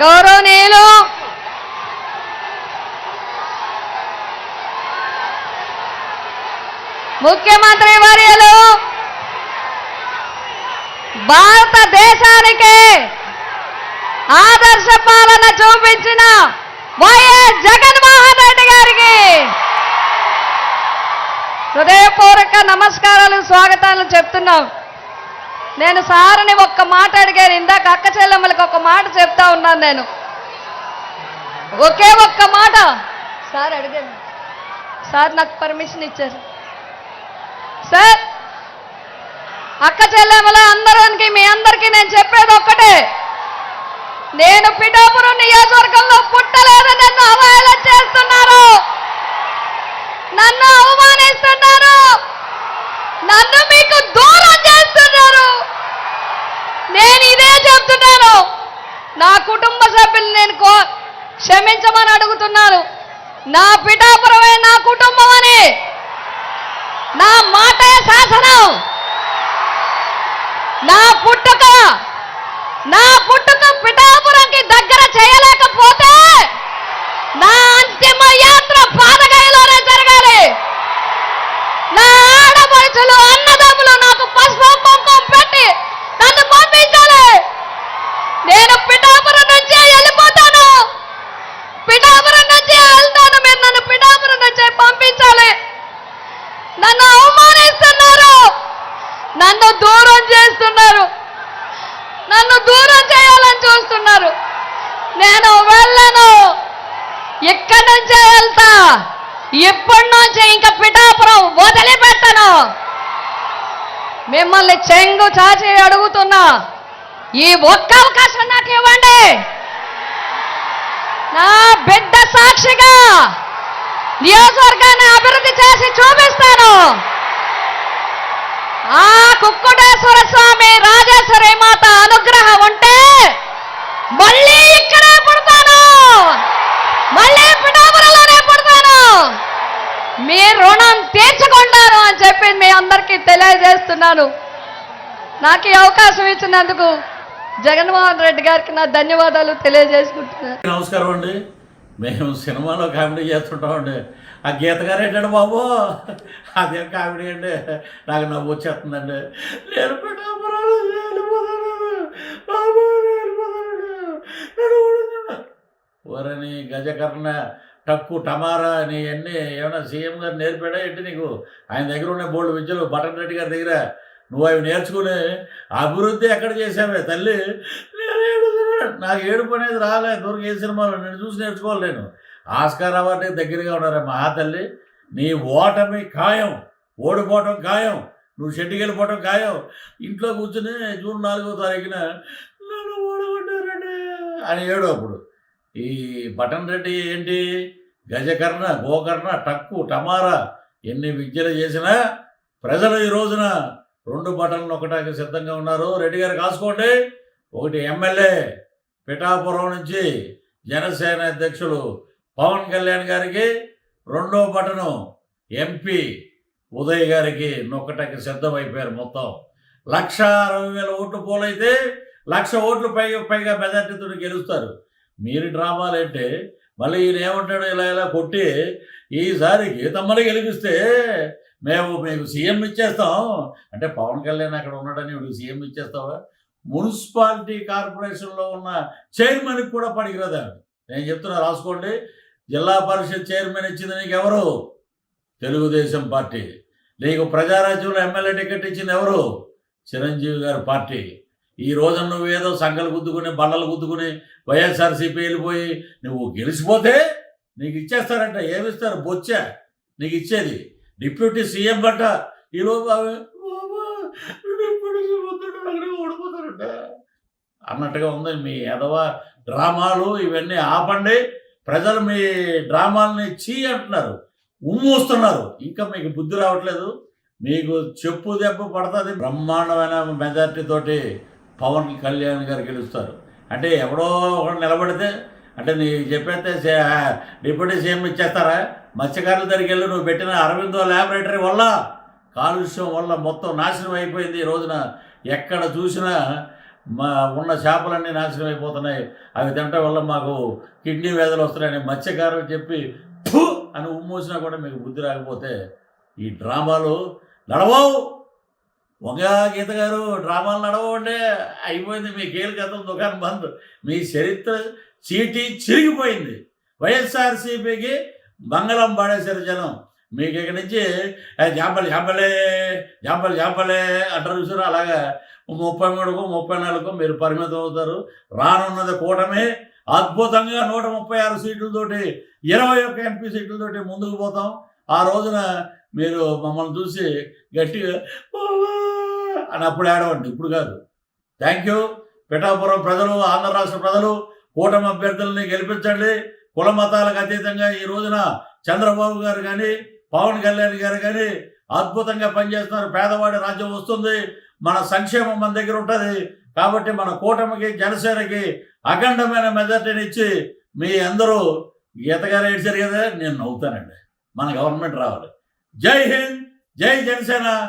గౌరవనీయులు ముఖ్యమంత్రి వర్యులు భారతదేశానికి ఆదర్శ పాలన చూపించిన వైఎస్ జగన్మోహన్ రెడ్డి గారికి హృదయపూర్వక నమస్కారాలు స్వాగతాలు చెప్తున్నాం. నేను సార్ని ఒక్క మాట అడిగాను. ఇందాక అక్క చెల్లెమ్మలకి ఒక మాట చెప్తా ఉన్నాను నేను. ఒకే ఒక్క మాట. సార్ అడిగాను సార్ నాకు పర్మిషన్ ఇచ్చారు. సార్ అక్క చెల్లెమ్మల అందరికి మీ అందరికీ నేను చెప్పేది ఒక్కటే. నేను పిఠాపురం నియోజకవర్గంలో పుట్టలేదు నన్ను అవహేళన చేస్తున్నారు. నన్ను అవమానిస్తున్నారు. నన్ను మీకు దూరం చేస్తున్నారు. నేను ఇదే చెప్తున్నాను. నా కుటుంబ సభ్యులు నేను కో క్షమించమని అడుగుతున్నాను. నా పిఠాపురమే నా కుటుంబం అని. నా మాటే శాసనం. నా పుట్టుక నా పుట్టుక పిఠాపురంకి దగ్గర చేయలేకపోతే నా అంతిమ యాత్ర బాధగా జరగాలి నా ఆడపడుచులు అన్నదమ్ములు నాకు పసుపు కుంకుమ పెట్టి నన్ను పంపించాలి నేను పిఠాపురం నుంచే వెళ్ళిపోతాను పిఠాపురం నుంచే వెళ్తాను మీరు నన్ను పిఠాపురం నుంచే పంపించాలి నన్ను అవమానిస్తున్నారు నన్ను దూరం చేస్తున్నారు నన్ను దూరం చేయాలని చూస్తున్నారు. నేను వెళ్ళను. ఇక్కడి నుంచే వెళ్తా. ఇప్పటి నుంచి ఇంకా పిఠాపురం వదిలిపెట్టను. మిమ్మల్ని చెంగు చాచి అడుగుతున్నా. ఈ ఒక్క అవకాశం నాకు ఇవ్వండి. నా బిడ్డ సాక్షిగా నియోజకవర్గాన్ని అభివృద్ధి చేసి చూపిస్తాను. ఆ కుక్కుటేశ్వర స్వామి రాజేశ్వరి మాత అనుగ్రహం ఉంటే మళ్ళీ ఇక్కడే పుడతాను. మళ్ళీ పిఠాపురంలోనే పుడతాను. మీ రుణం తీర్చుకుంటాను అని చెప్పి మీ అందరికీ తెలియజేస్తున్నాను. నాకు ఈ అవకాశం ఇచ్చినందుకు జగన్మోహన్ రెడ్డి గారికి నా ధన్యవాదాలు తెలియజేసుకుంటున్నాను. నమస్కారం అండి. మేము సినిమాలో కామెడీ చేస్తుంటామండి. ఆ గీత గారు ఏంటండి బాబు? అదే కామెడీ అండి. నాకు నవ్వు వచ్చేస్తుందండి. నేను గజకర్ణ టక్కు టమారా నీ అన్నీ ఏమైనా సీఎం గారు నేర్పాడా ఏంటి నీకు? ఆయన దగ్గర ఉన్న బోల్డ్ విద్యలు బటన్ రెడ్డి గారి దగ్గర. నువ్వు అవి నేర్చుకుని అభివృద్ధి ఎక్కడ చేసావే తల్లి? నాకు ఏడుపు అనేది రాలే. దూరం ఏ సినిమాలో నేను చూసి నేర్చుకోవాలి నేను. ఆస్కార్ అవార్డుకి దగ్గరగా ఉన్నారే మా తల్లి నీ ఓటమి ఖాయం. ఓడిపోవటం ఖాయం. నువ్వు షెడ్డుకి వెళ్ళిపోవటం ఖాయం. ఇంట్లో కూర్చుని జూన్ నాలుగో తారీఖున నన్ను ఓడగొట్టారండి అని ఏడు అప్పుడు. ఈ బటన్ రెడ్డి ఏంటి? గజకర్ణ గోకర్ణ టక్కు టమారా ఎన్ని విద్యలు చేసినా ప్రజలు ఈ రోజున రెండు బటన్లు ఒకటానికి సిద్ధంగా ఉన్నారు. రెడ్డి గారు కాసుకోండి. ఒకటి ఎమ్మెల్యే పిఠాపురం నుంచి జనసేన అధ్యక్షులు పవన్ కళ్యాణ్ గారికి రెండో బటను ఎంపీ ఉదయ్ గారికి నొక్కటకి సిద్ధమైపోయారు మొత్తం. లక్ష అరవై వేల ఓట్లు పోలైతే లక్ష ఓట్లు పైగా పైగా మెజార్టీతో గెలుస్తారు. మీరు డ్రామాలు మళ్ళీ ఈయన ఏమంటాడు ఇలా ఇలా కొట్టి ఈసారి గీతమ్మని గెలిపిస్తే మేము మీకు సీఎం ఇచ్చేస్తాం. అంటే పవన్ కళ్యాణ్ అక్కడ ఉన్నాడని మీకు సీఎం ఇచ్చేస్తావా? మున్సిపాలిటీ కార్పొరేషన్లో ఉన్న చైర్మన్కి కూడా పనికిరాదా? నేను చెప్తున్నా రాసుకోండి. జిల్లా పరిషత్ చైర్మన్ ఇచ్చింది నీకు ఎవరు తెలుగుదేశం పార్టీ. నీకు ప్రజారాజ్యంలో ఎమ్మెల్యే టికెట్ ఇచ్చింది ఎవరు? చిరంజీవి గారి పార్టీ. ఈ రోజు నువ్వు ఏదో సంఘాలు గుద్దుకుని బల్లలు గుద్దుకుని వైఎస్ఆర్సీపీ వెళ్ళిపోయి నువ్వు గెలిచిపోతే నీకు ఇచ్చేస్తారంట ఏమిస్తారు? బొచ్చా నీకు ఇచ్చేది. డిప్యూటీ సీఎం బట్ట ఈలోపు ఓడిపోతారంట." అన్నట్టుగా ఉంది మీ ఎదవ డ్రామాలు ఇవన్నీ ఆపండి. ప్రజలు మీ డ్రామాలని చీ అంటున్నారు ఉమ్మూస్తున్నారు. ఇంకా మీకు బుద్ధి రావట్లేదు. మీకు చెప్పు దెబ్బ పడుతుంది. బ్రహ్మాండమైన మెజార్టీ తోటి పవన్ కళ్యాణ్ గారు గెలుస్తారు. అంటే ఎవడో ఒకడు నిలబడితే అంటే నీ చెప్పేస్తే డిప్యూటీ సీఎం ఇచ్చేస్తారా? మత్స్యకారుల దగ్గరికి వెళ్ళి నువ్వు పెట్టిన అరవిందో ల్యాబొరేటరీ వల్ల కాలుష్యం వల్ల మొత్తం నాశనం అయిపోయింది ఈ రోజున. ఎక్కడ చూసినా మా ఉన్న చేపలన్నీ నాశనం అయిపోతున్నాయి. అవి తినటం వల్ల మాకు కిడ్నీ వ్యాధులు వస్తున్నాయని మత్స్యకారులు చెప్పి అని ఉమ్మూసినా కూడా మీకు బుద్ధి రాకపోతే ఈ డ్రామాలు నడవవు. వంగ గీత గారు డ్రామాలు నడవండి అయిపోయింది మీ కీలు గతం దుకాణం బంద్. మీ చరిత్ర చీటీ చిరిగిపోయింది. వైఎస్ఆర్సీపీకి మంగళం పాడేశారు జనం. మీకు ఇక్కడి నుంచి జాంపలు జాంపలే జాంపలు జాంపలే అంటారు చూసారు? అలాగా ముప్పై మూడుకు ముప్పై నాలుగుకు మీరు పరిమితం అవుతారు. రానున్నది కూటమి అద్భుతంగా నూట ముప్పై ఆరు సీట్లతోటి ఇరవై ఒక్క ఎంపీ సీట్లతోటి ముందుకు పోతాం. ఆ రోజున మీరు మమ్మల్ని చూసి గట్టిగా అని అప్పుడు ఏడవండి ఇప్పుడు కాదు. థ్యాంక్ యూ పిఠాపురం ప్రజలు ఆంధ్ర రాష్ట్ర ప్రజలు కూటమి అభ్యర్థుల్ని గెలిపించండి. కుల మతాలకు అతీతంగా ఈ రోజున చంద్రబాబు గారు కానీ పవన్ కళ్యాణ్ గారు కానీ అద్భుతంగా పనిచేస్తున్నారు. పేదవాడి రాజ్యం వస్తుంది. మన సంక్షేమం మన దగ్గర ఉంటుంది. కాబట్టి మన కూటమికి జనసేనకి అఖండమైన మెజార్టీని ఇచ్చి మీ అందరూ ఈతగారు ఏడ్చారు కదా నేను నవ్వుతానండి. మన గవర్నమెంట్ రావాలి. జై హింద్ జై జనసేన.